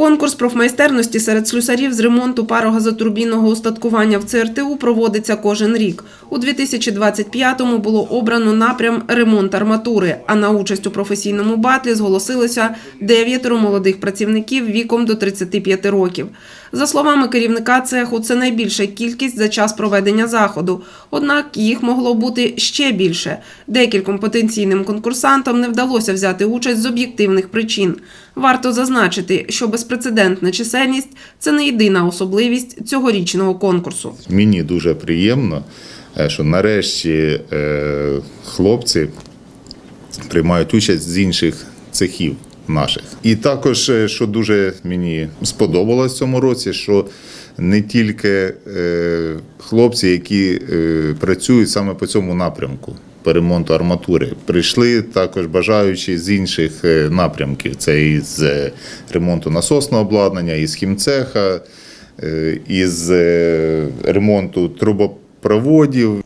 Конкурс профмайстерності серед слюсарів з ремонту парогазотурбінного устаткування в ЦРТУ проводиться кожен рік. У 2025-му було обрано напрям ремонт арматури, а на участь у професійному батлі зголосилося дев'ятеро молодих працівників віком до 35 років. За словами керівника цеху, це найбільша кількість за час проведення заходу. Однак їх могло бути ще більше. Декільком потенційним конкурсантам не вдалося взяти участь з об'єктивних причин. Варто зазначити, що безпрецедентна чисельність це не єдина особливість цьогорічного конкурсу. Мені дуже приємно, е, що нарешті е, хлопці приймають участь з інших цехів наших. І також, е, що дуже мені сподобалось в цьому році, що не тільки хлопці, які працюють саме по цьому напрямку. По ремонту арматури прийшли також бажаючі з інших е, напрямків. Це із з ремонту насосного обладнання, із хімцеха, е, із е, ремонту трубопроводів.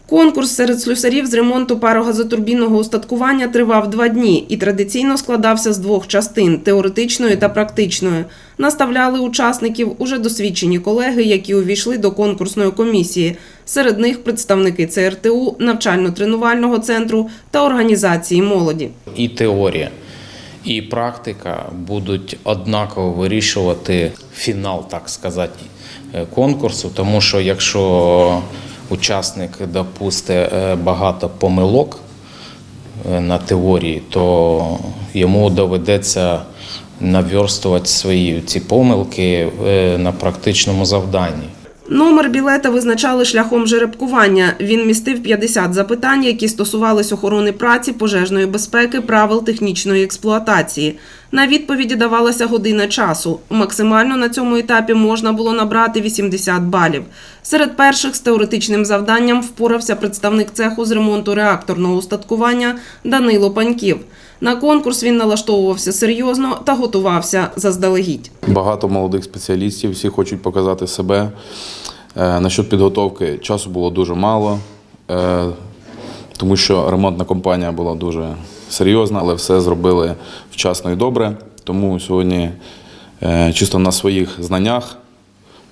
Конкурс серед слюсарів з ремонту парогазотурбінного устаткування тривав два дні і традиційно складався з двох частин теоретичної та практичної. Наставляли учасників уже досвідчені колеги, які увійшли до конкурсної комісії. Серед них представники ЦРТУ, навчально-тренувального центру та організації молоді. і теорія, і практика будуть однаково вирішувати фінал, так сказати, е, конкурсу. Тому що якщо учасник допустить е, багато помилок е, на теорії, то йому доведеться наверстувати свої ці помилки е, на практичному завданні. Номер білета визначали шляхом жеребкування. Він містив 50 запитань, які стосувались охорони праці, пожежної безпеки, правил технічної експлуатації. На відповіді давалася година часу. Максимально на цьому етапі можна було набрати 80 балів. Серед перших з теоретичним завданням впорався представник цеху з ремонту реакторного устаткування Данило Паньків. На конкурс він налаштовувався серйозно та готувався заздалегідь. Багато молодих спеціалістів, всі хочуть показати себе. Е, Насчет підготовки часу було дуже мало, е, тому що ремонтна компанія була дуже серйозна, але все зробили вчасно і добре. Тому сьогодні е, чисто на своїх знаннях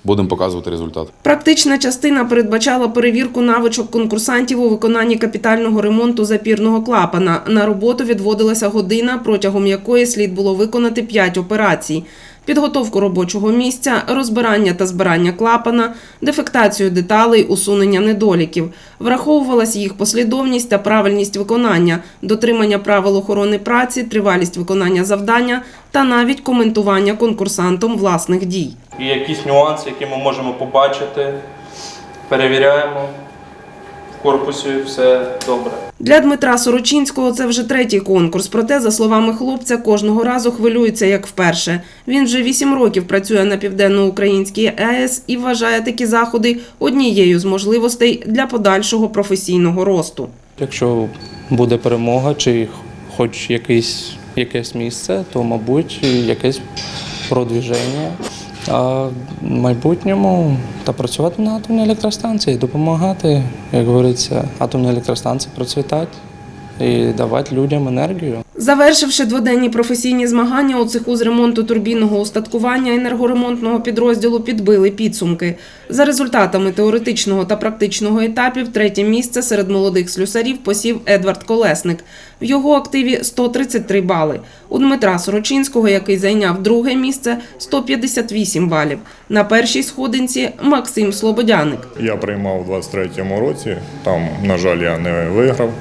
будемо показувати результат. Практична частина передбачала перевірку навичок конкурсантів у виконанні капітального ремонту запірного клапана. На роботу відводилася година, протягом якої слід було виконати 5 операцій. Підготовку робочого місця, розбирання та збирання клапана, дефектацію деталей, усунення недоліків. Враховувалась їх послідовність та правильність виконання, дотримання правил охорони праці, тривалість виконання завдання та навіть коментування конкурсантом власних дій. і якісь нюанси, які ми можемо побачити, перевіряємо. Корпусі все добре. Для Дмитра Сорочинського це вже третій конкурс. Проте, за словами хлопця, кожного разу хвилюється як вперше. Він вже вісім років працює на південноукраїнській АЕС і вважає такі заходи однією з можливостей для подальшого професійного росту. Якщо буде перемога чи хоч якийсь, якесь місце, то, мабуть, якесь продвіження. А в майбутньому та працювати на атомній електростанції, допомагати, як говориться, атомній електростанції процвітати і давати людям енергію. Завершивши дводенні професійні змагання у цеху з ремонту турбінного устаткування енергоремонтного підрозділу підбили підсумки. За результатами теоретичного та практичного етапів третє місце серед молодих слюсарів посів Едвард Колесник. В його активі 133 бали. У Дмитра Сорочинського, який зайняв друге місце, 158 балів. На першій сходинці Максим Слободяник. Я приймав у 23-му році, там, на жаль, я не виграв.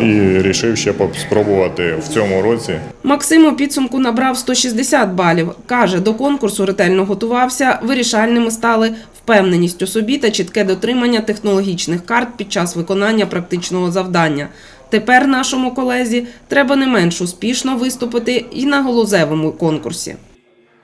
І вирішив ще спробувати в цьому році. Максим у підсумку набрав 160 балів. Каже, до конкурсу ретельно готувався. Вирішальними стали впевненість у собі та чітке дотримання технологічних карт під час виконання практичного завдання. Тепер нашому колезі треба не менш успішно виступити і на галузевому конкурсі.